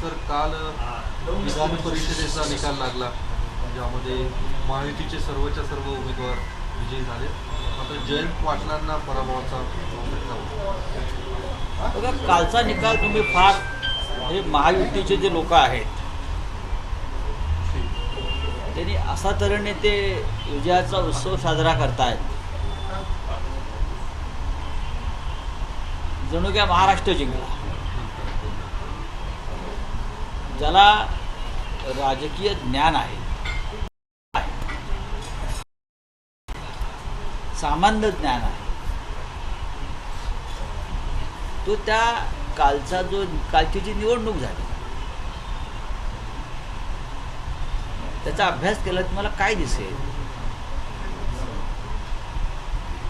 Sir काल विधान परिषदेचा निकाल लागला. ज्यामध्ये महायुतीचे सर्वच्या सर्व उमेदवार विजयी झाले. मात्र जयंत पाटलांना पराभवाचा. बघा कालचा निकाल तुम्ही फार हे महायुतीचे जे लोक आहेत त्यांनी असा तऱ्हेने ते विजयाचा उत्सव साजरा करतायत. जणू काय महाराष्ट्र जिंकला. ज्याला राजकीय ज्ञान आहे. सामान्य ज्ञान आहे. तो त्या कालचा जो कालची जी निवडणूक झाली त्याचा अभ्यास केला तुम्हाला काय दिसेल?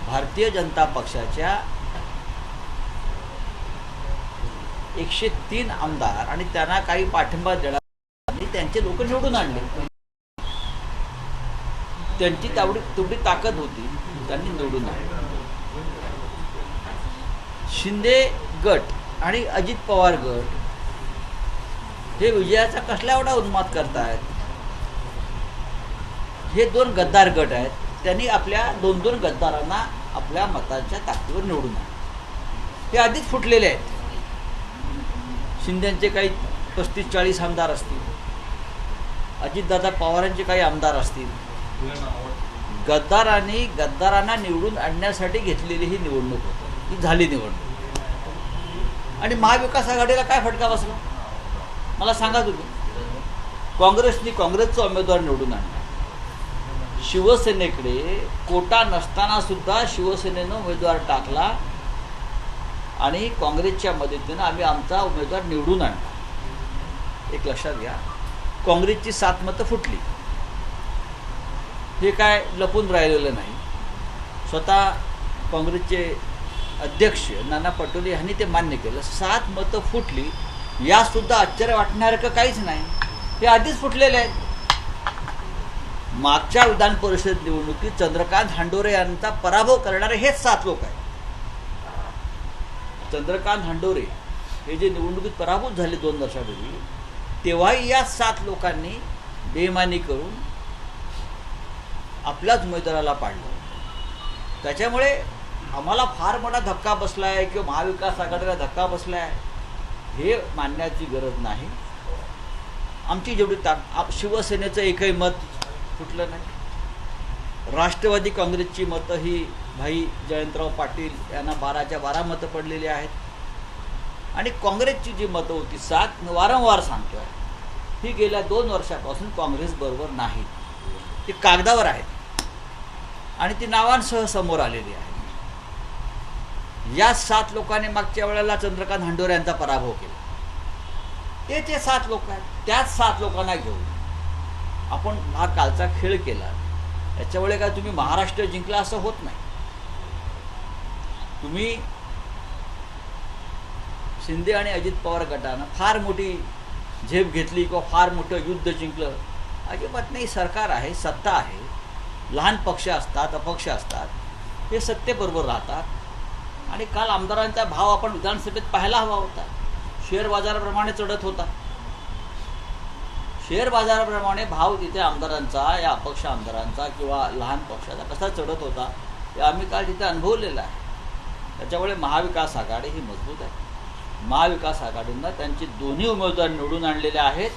भारतीय जनता पक्षाच्या एकशे तीन आमदार आणि त्यांना काही पाठिंबा देणार त्यांचे लोक निवडून आणले. त्यांची तेवढी तेवढी ताकद होती. त्यांनी निवडून आणली. शिंदे गट आणि अजित पवार गट हे विजयाचा कसला एवढा उन्माद करतायत? हे दोन गद्दार गट आहेत. त्यांनी आपल्या दोन दोन गद्दारांना आपल्या मतांच्या ताकदीवर निवडून आणले. हे आधीच फुटलेले आहेत. शिंद्यांचे काही पस्तीस चाळीस आमदार असतील. अजितदादा पवारांचे काही आमदार असतील. गद्दारांनी गद्दारांना निवडून आणण्यासाठी घेतलेली ही निवडणूक होती. ही झाली निवडणूक. आणि महाविकास आघाडीला काय फटका बसला? मला सांगा तुम्ही. काँग्रेसनी काँग्रेसचा उमेदवार निवडून आणला. शिवसेनेकडे कोटा नसताना सुद्धा शिवसेनेनं उमेदवार टाकला. आणि काँग्रेसच्या मदतीनं आम्ही आमचा उमेदवार निवडून आणला. एक लक्षात घ्या. काँग्रेसची सात मतं फुटली. हे काय लपून राहिलेलं नाही. स्वतः काँग्रेसचे अध्यक्ष नाना पटोले यांनी ते मान्य केलं. सात मतं फुटली. यासुद्धा आश्चर्य वाटण्यासारखं काहीच नाही. हे आधीच फुटलेले आहेत. मागच्या विधान परिषद निवडणुकीत चंद्रकांत हांडोरे यांचा पराभव करणारे हेच सात लोक आहेत. चंद्रकांत हांडोरे हे जे निवडणुकीत पराभूत झाले दोन वर्षापूर्वी तेव्हाही या सात लोकांनी बेमानी करून आपल्याच उमेदवाराला पाडलं त्याच्यामुळे आम्हाला फार मोठा धक्का बसला आहे किंवा महाविकास आघाडीला धक्का बसला आहे हे मानण्याची गरज नाही. आमची जेवढी ताक शिवसेनेचं एकही मत फुटलं नाही. राष्ट्रवादी काँग्रेसची मतं ही भाई जयंतराव पाटील यांना बाराच्या बारा मतं पडलेली आहेत. आणि काँग्रेसची जी मतं होती सात वारंवार वारंवार सांगतोय ही गेल्या दोन वर्षापासून काँग्रेस बरोबर नाही. ती कागदावर आहेत आणि ती नावांसह समोर आलेली आहे. या सात लोकांनी मागच्या वेळेला चंद्रकांत हंडोरे यांचा पराभव केला. ते जे सात लोक आहेत त्याच सात लोकांना घेऊन आपण हा कालचा खेळ केला. त्याच्यामुळे काय तुम्ही महाराष्ट्र जिंकला असं होत नाही. तुम्ही शिंदे आणि अजित पवार गटानं फार मोठी झेप घेतली किंवा फार मोठं युद्ध जिंकलं. अजिबात नाही सरकार आहे सत्ता आहे. लहान पक्ष असतात अपक्ष असतात. हे सत्तेबरोबर राहतात. आणि काल आमदारांचा भाव आपण विधानसभेत पाहायला हवा होता. शेअर बाजाराप्रमाणे चढत होता. शेअर बाजाराप्रमाणे भाव तिथे आमदारांचा या अपक्ष आमदारांचा किंवा लहान पक्षाचा कसा चढत होता हे आम्ही काल तिथे अनुभवलेलं आहे. त्याच्यामुळे महाविकास आघाडी ही मजबूत आहे. महाविकास आघाडींना त्यांची दोन्ही उमेदवार निवडून आणलेले आहेत.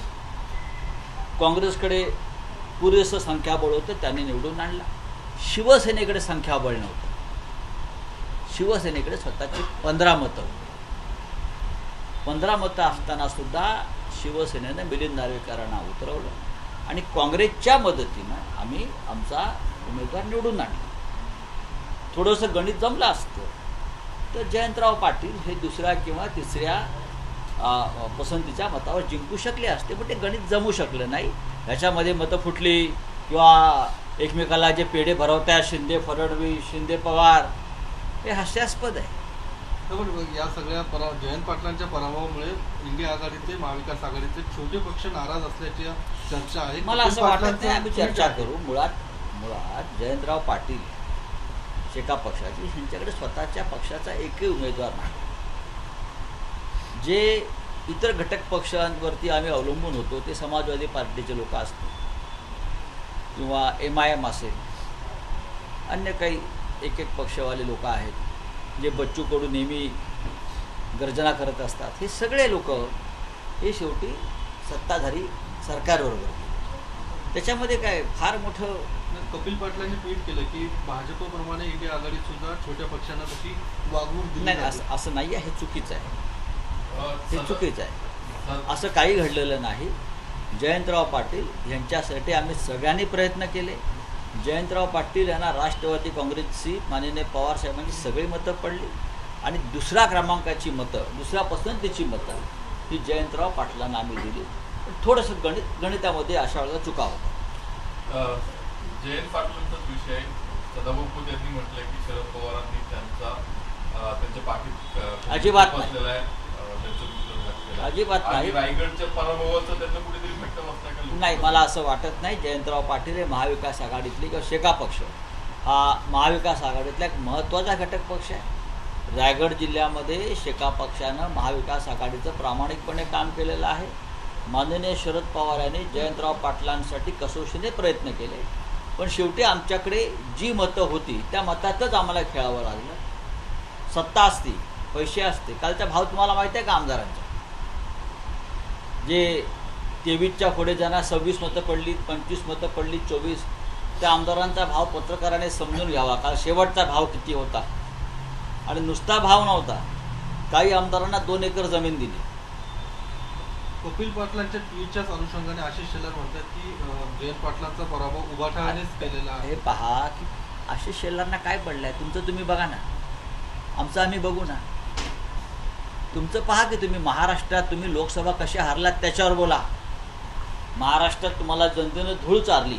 काँग्रेसकडे पुरेसं संख्याबळ होतं त्यांनी निवडून आणला. शिवसेनेकडे संख्याबळ नव्हतं. शिवसेनेकडे स्वतःची पंधरा मतं पंधरा मतं असताना सुद्धा शिवसेनेनं मिलिंद नार्वेकरांना उतरवलं. आणि काँग्रेसच्या मदतीनं आम्ही आमचा उमेदवार निवडून आणला. थोडंसं गणित जमलं असतं. तर जयंतराव पाटील हे दुसऱ्या किंवा तिसऱ्या पसंतीच्या मतावर जिंकू शकले असते पण ते गणित जमू शकलं नाही. ह्याच्यामध्ये मतं फुटली किंवा एकमेकाला जे पेढे भरवतात शिंदे फडणवीस शिंदे पवार हे हास्यास्पद आहे. या सगळ्या परा जयंत पाटलांच्या पराभवामुळे इंडिया आघाडीचे महाविकास आघाडीचे छोटे पक्ष नाराज असल्याची चर्चा आहे. मला असं वाटत नाही आम्ही चर्चा. करू. मुळात मुळात जयंतराव पाटील एका पक्षाची ह्यांच्याकडे स्वतःच्या पक्षाचा एकही उमेदवार नाही. जे इतर घटक पक्षांवरती आम्ही अवलंबून होतो ते समाजवादी पार्टीचे लोक असतील. किंवा एम आय एम असेल. अन्य काही एक एक पक्षवाले लोक आहेत जे बच्चूकडून नेहमी गर्जना करत असतात. हे सगळे लोक हे शेवटी सत्ताधारी सरकारबरोबर त्याच्यामध्ये काय फार मोठं कपिल पाटलांनी ट्विट केलं की भाजपप्रमाणे इंडिया आघाडीत सुद्धा छोट्या पक्षांना तशी वागणूक नाही. असं असं नाही आहे हे चुकीचं आहे. हे चुकीचं आहे. असं काही घडलेलं नाही. जयंतराव पाटील यांच्यासाठी आम्ही सगळ्यांनी प्रयत्न केले. जयंतराव पाटील यांना राष्ट्रवादी काँग्रेसची माननीय पवार साहेबांची सगळी मतं पडली. आणि दुसऱ्या क्रमांकाची मतं दुसऱ्या पसंतीची मतं ही जयंतराव पाटलांना आम्ही दिली. थोडंसं गणित गणितामध्ये अशा वेळेला चुका होता जयंत पाटलांचाच विषय सदाभाऊ खोत यांनी म्हटलंय की शरद पवारांनी त्यांचा त्यांच्या पाठीत अजिबात आहे. अजिबात नाही. नाही मला असं वाटत नाही. जयंतराव पाटील हे महाविकास आघाडीतले किंवा शेका पक्ष. हा महाविकास आघाडीतला एक महत्त्वाचा घटक पक्ष आहे. रायगड जिल्ह्यामध्ये शेका पक्षानं महाविकास आघाडीचं प्रामाणिकपणे काम केलेलं आहे. माननीय शरद पवार यांनी जयंतराव पाटलांसाठी कसोशीने प्रयत्न केले. पण शेवटी आमच्याकडे जी मतं होती त्या मतातच आम्हाला खेळावं लागलं. सत्ता असती पैसे असते. कालचा भाव तुम्हाला माहिती आहे का आमदारांचा? जे तेवीसच्या पुढे ज्यांना सव्वीस मतं पडली पंचवीस मतं पडली चोवीस त्या आमदारांचा भाव पत्रकाराने समजून घ्यावा. काल शेवटचा भाव किती होता? आणि नुसता भाव नव्हता. काही आमदारांना दोन एकर जमीन दिली. कपिल पाटलांच्या ट्विटच्याच अनुषंगाने आशिष शेलार म्हणतात की जयंत पाटलांचा पराभव उभाठानेच केलेला आहे. हे पहा की आशिष शेलारना काय पडलंय? तुमचं तुम्ही बघा ना. आमचं आम्ही बघू ना. तुमचं पहा की तुम्ही महाराष्ट्रात तुम्ही लोकसभा कशी हारलात त्याच्यावर बोला. महाराष्ट्रात तुम्हाला जनतेनं धूळ चारली.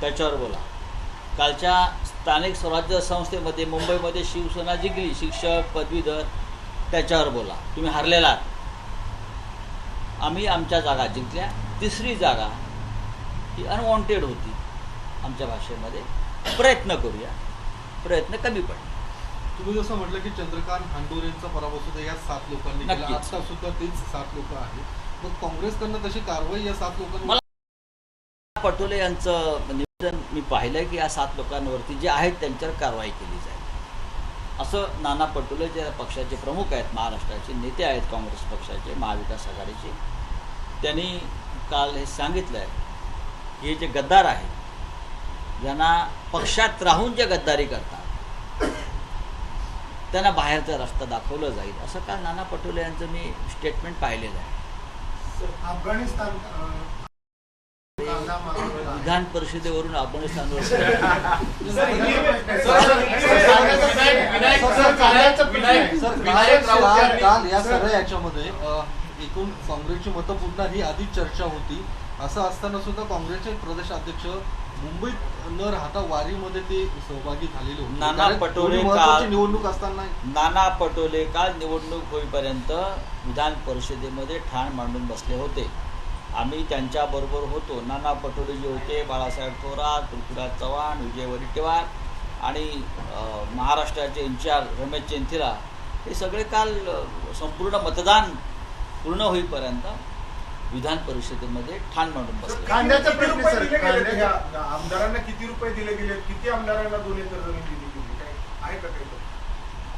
त्याच्यावर बोला. कालच्या स्थानिक स्वराज्य संस्थेमध्ये मुंबईमध्ये शिवसेना जिंकली शिक्षक पदवीधर त्याच्यावर बोला. तुम्ही हारलेला आहात. आम्ही आमच्या जागा जिंकल्या. तिसरी जागा ही अनवॉन्टेड होती. आमच्या भाषेमध्ये. प्रयत्न करूया. प्रयत्न कमी पडले. तुम्ही जसं म्हटलं की चंद्रकांत हांडोरेंचा पराभव सुद्धा या सात लोकांनी केला. आता सुद्धा तेच सात लोक आहेत. मग काँग्रेसकडनं तशी कारवाई या सात लोकांवर मला पटोले यांचं निवेदन मी पाहिलं की या सात लोकांवरती जे आहेत त्यांच्यावर कारवाई केली जाईल. असं नाना पटोले जे पक्षाचे प्रमुख आहेत महाराष्ट्राचे नेते आहेत काँग्रेस पक्षाचे महाविकास आघाडीचे. त्यांनी काल हे सांगितलं आहे की हे जे गद्दार आहेत ज्यांना पक्षात राहून जे गद्दारी करतात त्यांना बाहेरचा रस्ता दाखवला जाईल असं काल नाना पटोले यांचं मी स्टेटमेंट पाहिलेलं आहे. अफगाणिस्तान विधान परिषदेवरून काल काल या सगळ्या याच्यामध्ये एकूण काँग्रेसची मतं फुटणार ही आधीच चर्चा होती. असं असताना सुद्धा काँग्रेसचे प्रदेशाध्यक्ष मुंबईत न राहता वारीमध्ये ते सहभागी झालेले होते. नाना पटोले काल- निवडणूक असताना नाना पटोले काल निवडणूक होईपर्यंत विधान परिषदेमध्ये ठाण मांडून बसले होते. आम्ही त्यांच्याबरोबर होतो. नाना पटोले जे होते बाळासाहेब थोरात पृथ्वीराज चव्हाण विजय वडेट्टीवार आणि महाराष्ट्राचे इन्चार्ज रमेश चेंथिरा हे सगळे काल संपूर्ण मतदान पूर्ण होईपर्यंत विधान परिषदेमध्ये ठाण मांडून बसले. कांद्याचा प्रश्न सर, आमदारांना किती रुपये दिले गेले? किती आमदारांना दोन एकर जमीन दिली गेली? काय आहे का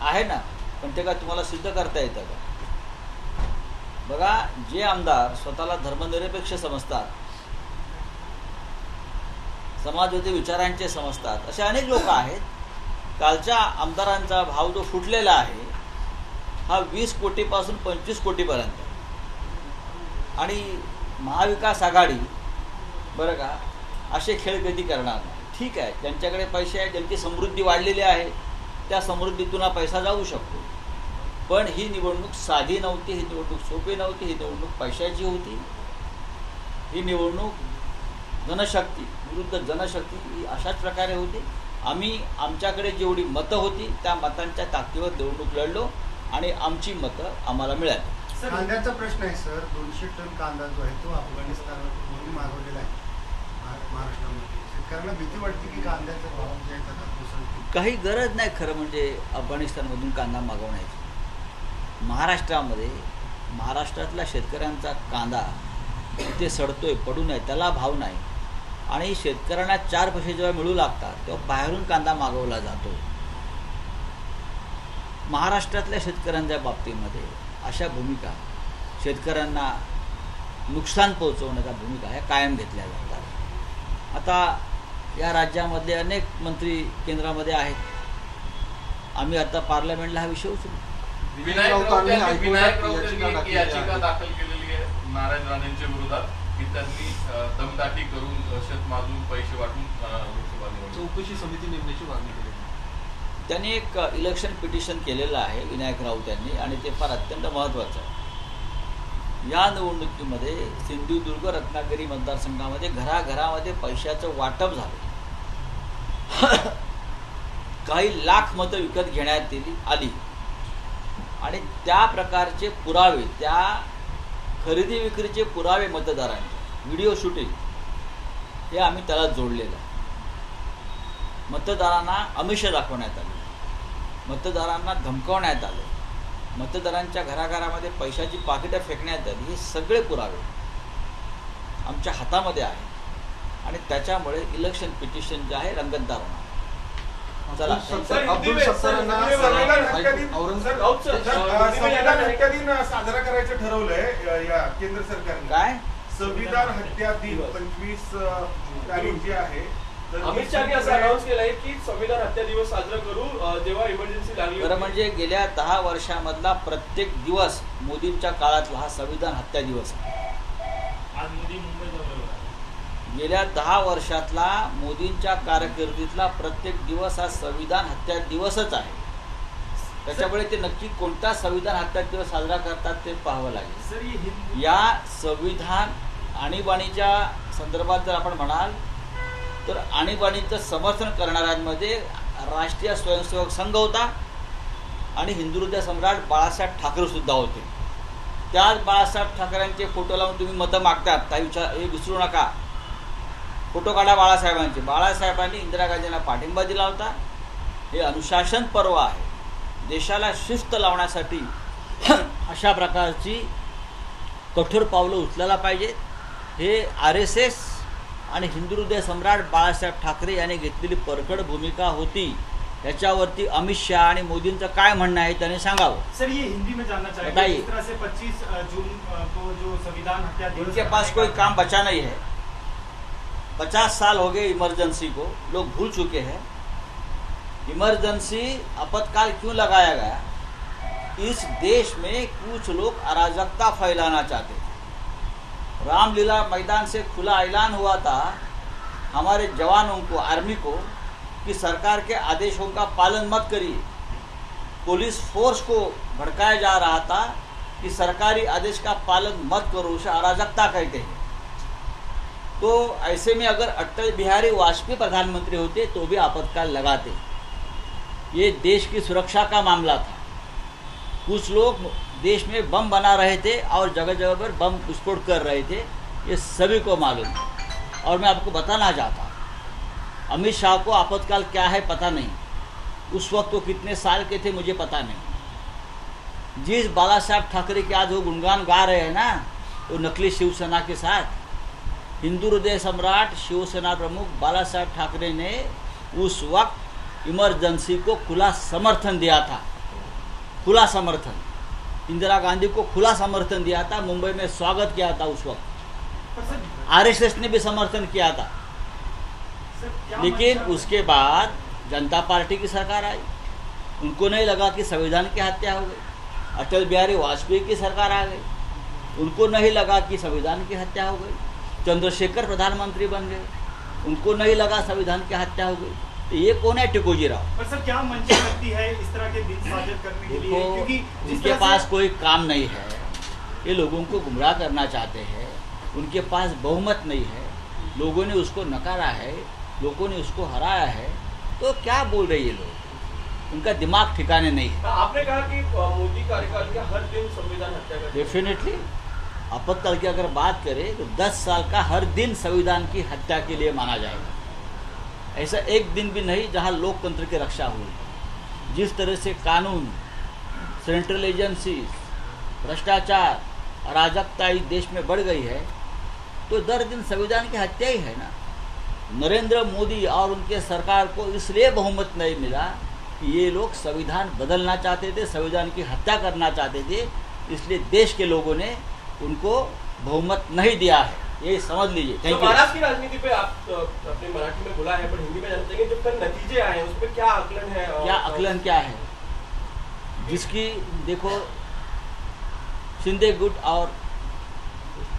आहे ना. पण ते काय तुम्हाला सिद्ध करता येतं का? बघा जे आमदार स्वतःला धर्मनिरपेक्ष समजतात समाजवादी विचारांचे समजतात असे अनेक लोक आहेत. कालच्या आमदारांचा भाव जो फुटलेला आहे हा वीस कोटीपासून पंचवीस कोटीपर्यंत. आणि महाविकास आघाडी बरं का असे खेळ कधी करणार. नाही ठीक आहे ज्यांच्याकडे पैसे आहेत ज्यांची समृद्धी वाढलेली आहे त्या समृद्धीतून हा पैसा जाऊ शकतो. पण ही निवडणूक साधी नव्हती ही निवडणूक सोपी नव्हती ही निवडणूक पैशाची होती. ही निवडणूक जनशक्ती विरुद्ध जनशक्ती ही अशाच प्रकारे होती. आम्ही आमच्याकडे जेवढी मतं होती त्या मतांच्या ताकदीवर निवडणूक लढलो आणि आमची मतं आम्हाला मिळाली. कांद्याचा प्रश्न आहे सर. दोनशे टन कांदा जो आहे तो अफगाणिस्तानवरून मागवलेला आहे महा- महाराष्ट्रामध्ये. शेतकऱ्यांना भीती वाटते की कांद्याचा भाव जे आहे. काही गरज नाही खरं म्हणजे अफगाणिस्तानमधून कांदा मागवण्याची. महाराष्ट्रामध्ये महाराष्ट्रातल्या शेतकऱ्यांचा कांदा तिथे सडतोय पडू नये त्याला भाव नाही. आणि शेतकऱ्यांना चार पैसे जेव्हा मिळू लागतात तेव्हा बाहेरून कांदा मागवला जातो. महाराष्ट्रातल्या शेतकऱ्यांच्या बाबतीमध्ये अशा भूमिका शेतकऱ्यांना नुकसान पोहोचवण्याच्या भूमिका ह्या कायम घेतल्या जातात. आता या राज्यामधले अनेक मंत्री केंद्रामध्ये आहेत. आम्ही आता पार्लमेंटला हा विषय उचलू. विनायक राऊतांनी राऊत यांनी विनायक हायकोर्टात राऊत यांनी याचिका एक दाखल केली याचिका आहे. दाखल केलेली आहे. नारायण राणेंच्या विरोधात की त्यांनी दमदाटी करून अं, शेत माजून पैसे वाटून अं, लोकसभा निवडणूक चौकशी समिती नेमण्याची मागणी केली. त्यांनी एक इलेक्शन पिटिशन केलेलं आहे विनायक राऊत यांनी आणि ते फार अत्यंत महत्त्वाचं आहे. या निवडणुकीमध्ये सिंधुदुर्ग रत्नागिरी मतदारसंघामध्ये घराघरामध्ये पैशाचं वाटप झालं. काही लाख मतं विकत घेण्यात आली. आणि त्या प्रकारचे पुरावे त्या खरेदी विक्रीचे पुरावे मतदारांचे व्हिडिओ शूटिंग हे आम्ही त्याला जोडलेलं आहे. मतदारांना अमिष दाखवण्यात आली. मतदारांना धमकवण्यात आलं. मतदारांच्या घराघरामध्ये पैशाची पाकिटं फेकण्यात आली. हे सगळे पुरावे आमच्या हातामध्ये आहे आणि त्याच्यामुळे इलेक्शन पिटिशन जे आहे रंगतदार होणार. चला. अब्दुल सत्तार साजरा करायचं ठरवलंय या केंद्र सरकारने. काय? संविधान हत्या दिन पंचवीस तारीख जी आहे. अमित शहानी असं अनाऊन्स केलंय की संविधान हत्या दिवस साजरा करू जेव्हा इमर्जन्सी लागली बरं होती. म्हणजे गेल्या दहा वर्षामधला प्रत्येक दिवस मोदींच्या काळातला हा संविधान हत्या दिवस. आहे आज मोदी मुंबई. गेल्या दहा वर्षातला मोदींच्या कारकिर्दीतला प्रत्येक दिवस हा संविधान हत्या दिवसच आहे. त्याच्यामुळे ते नक्की कोणता संविधान हत्या दिवस साजरा करतात ते पाहावं लागेल. या संविधान आणीबाणीच्या संदर्भात जर आपण म्हणाल तर आणीबाणीचं समर्थन करणाऱ्यांमध्ये राष्ट्रीय स्वयंसेवक संघ होता आणि हिंदू हृदय सम्राट बाळासाहेब ठाकरे सुद्धा होते. त्याच बाळासाहेब ठाकरेंचे फोटो लावून तुम्ही मतं मागतात काही विचार हे विसरू नका. फोटो काढा बाळासाहेबांचे. बाळासाहेबांनी इंदिरा गांधींना पाठिंबा दिला होता. हे अनुशासन पर्व आहे. देशाला शिस्त लावण्यासाठी अशा प्रकारची कठोर पावलं उचलायला पाहिजे. हे आर एस एस आणि हिंदू हृदय सम्राट बाळासाहेब ठाकरे यांनी घेतलेली परखड भूमिका होती. याच्यावरती अमित शहा आणि मोदींचं काय म्हणणं आहे त्याने सांगावं. सर ये हिंदी में जानना चाहेंगे. बताइए। इस तरह से 25 जून अ, को जो संविधान हत्या इनके पास कोई काम बचा नहीं है. पचास साल हो गए इमरजेंसी को, लोग भूल चुके हैं। इमरजेंसी आपातकाल क्यों लगाया गया? इस देश में कुछ लोग अराजकता फैलाना चाहते थे। रामलीला मैदान से खुला ऐलान हुआ था, हमारे जवानों को, आर्मी को, कि सरकार के आदेशों का पालन मत करिए। पुलिस फोर्स को भड़काया जा रहा था कि सरकारी आदेश का पालन मत करो, उसे अराजकता कहते हैं। तो ऐसे में अगर अटल बिहारी वाजपेयी प्रधानमंत्री होते तो भी आपातकाल लगाते। ये देश की सुरक्षा का मामला था। कुछ लोग देश में बम बना रहे थे और जगह जगह पर बम विस्फोट कर रहे थे, ये सभी को मालूम है। और मैं आपको बताना चाहता अमित शाह को आपातकाल क्या है पता नहीं। उस वक्त वो कितने साल के थे मुझे पता नहीं। जिस बाला साहब ठाकरे के आज वो गुणगान गा रहे हैं ना, वो नकली शिवसेना के साथ हिंदू हृदय सम्राट शिवसेना प्रमुख बाला साहब ठाकरे ने उस वक्त इमरजेंसी को खुला समर्थन दिया था। खुला समर्थन। इंदिरा गांधी को खुला समर्थन दिया था, मुंबई में स्वागत किया था उस वक्त। आरएसएस ने भी समर्थन किया था। लेकिन उसके बाद जनता पार्टी की सरकार आई। उनको नहीं लगा कि संविधान की हत्या हो गई। अटल बिहारी वाजपेयी की सरकार आ गई। उनको नहीं लगा कि संविधान की हत्या हो गई। चंद्रशेखर प्रधानमंत्री बन गए। उनको नहीं लगा संविधान की हत्या हो गई। तो ये कौन है टिकोजी राव? पर सर क्या मंशा लगती है इस तरह के दिन साझा करने के लिए? क्योंकि जिस उनके पास कोई काम नहीं है ये लोगों को गुमराह करना चाहते हैं। उनके पास बहुमत नहीं है। लोगों ने उसको नकारा है लोगों ने उसको हराया है। तो क्या बोल रहे ये लोग? उनका दिमाग ठिकाने नहीं है। आपने कहा कि मोदी कार्यकाल के हर दिन संविधान हत्या डेफिनेटली आपातकाल की अगर बात करें तो 10 साल का हर दिन संविधान की हत्या के लिए माना जाएगा। ऐसा एक दिन भी नहीं जहाँ लोकतंत्र की रक्षा हुई। जिस तरह से कानून, सेंट्रल एजेंसी भ्रष्टाचार अराजकता इस देश में बढ़ गई है तो दर दिन संविधान की हत्या ही है ना। नरेंद्र मोदी और उनके सरकार को इसलिए बहुमत नहीं मिला कि ये लोग संविधान बदलना चाहते थे, संविधान की हत्या करना चाहते थे, इसलिए देश के लोगों ने उनको बहुमत नहीं दिया है। ये समझ लीजिए। तो थैंक यू महाराष्ट्र की राजनीति पे आप अ, अपने मराठी में बोला है पर हिंदी में जानना चाहेंगे जो कल नतीजे आए हैं उस पर क्या आकलन है और- क्या आकलन क्या है? जिसकी देखो शिंदे गुट और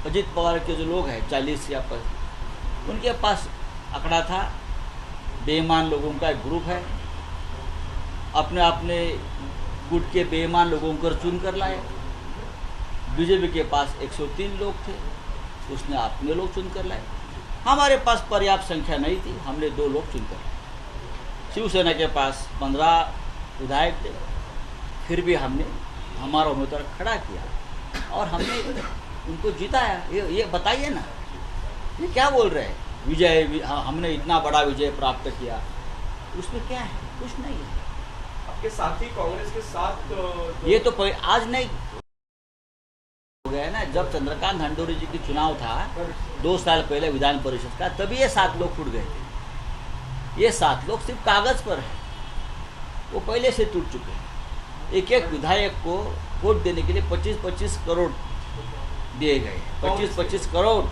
अजित पवार के जो लोग हैं चालीस या पच उनके पास आंकड़ा था। बेईमान लोगों का एक ग्रुप है। अपने अपने गुट के बेईमान लोगों को चुन कर लाए। बीजेपी के पास 103 लोग थे उसने अपने लोग चुनकर लाए। हमारे पास पर्याप्त संख्या नहीं थी हमने दो लोग चुन कर लाए। शिवसेना के पास पंद्रह विधायक थे फिर भी हमने हमारा उम्मीदवार खड़ा किया और हमने उनको जिताया। ये ये बताइए ना ये क्या बोल रहे हैं? विजय हाँ, हमने इतना बड़ा विजय प्राप्त किया उसमें क्या है? कुछ नहीं है। आपके साथी कांग्रेस के साथ जो- ये तो आज नहीं हो ना, जब चंद्रकांत हंडोरी जी की चुनाव था, दो साल पहले विधान परिषद का तभी ये सात लोग फूट गए थे। ये सात लोग सिर्फ़ कागज़ पर है। वो पहले से टूट चुके हैं। एक एक विधायक को वोट देने के लिए 25-25 करोड़ दिए गए 25-25 करोड़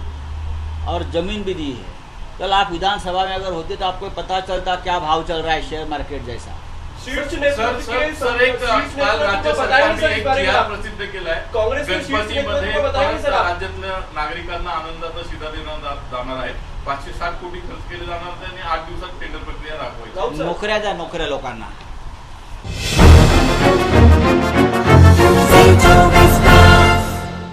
और ज़मीन भी दी है। कल आप विधानसभा में अगर होते तो आपको पता चलता क्या भाव चल रहा है शेयर मार्केट जैसा। शीर्ष सर नेतृत्व सर के सर एक काल राज्य सरकारने एक? प्रसिद्ध केलाय गणपतीमध्ये? राज्यातल्या नागरिकांना आनंदाचा शिधा जा- जाणार आहे पाचशे साठ कोटी खर्च केले जाणार आहेत आणि आठ दिवसात टेंडर प्रक्रिया राबवायची. नोकऱ्या द्या नोकऱ्या लोकांना.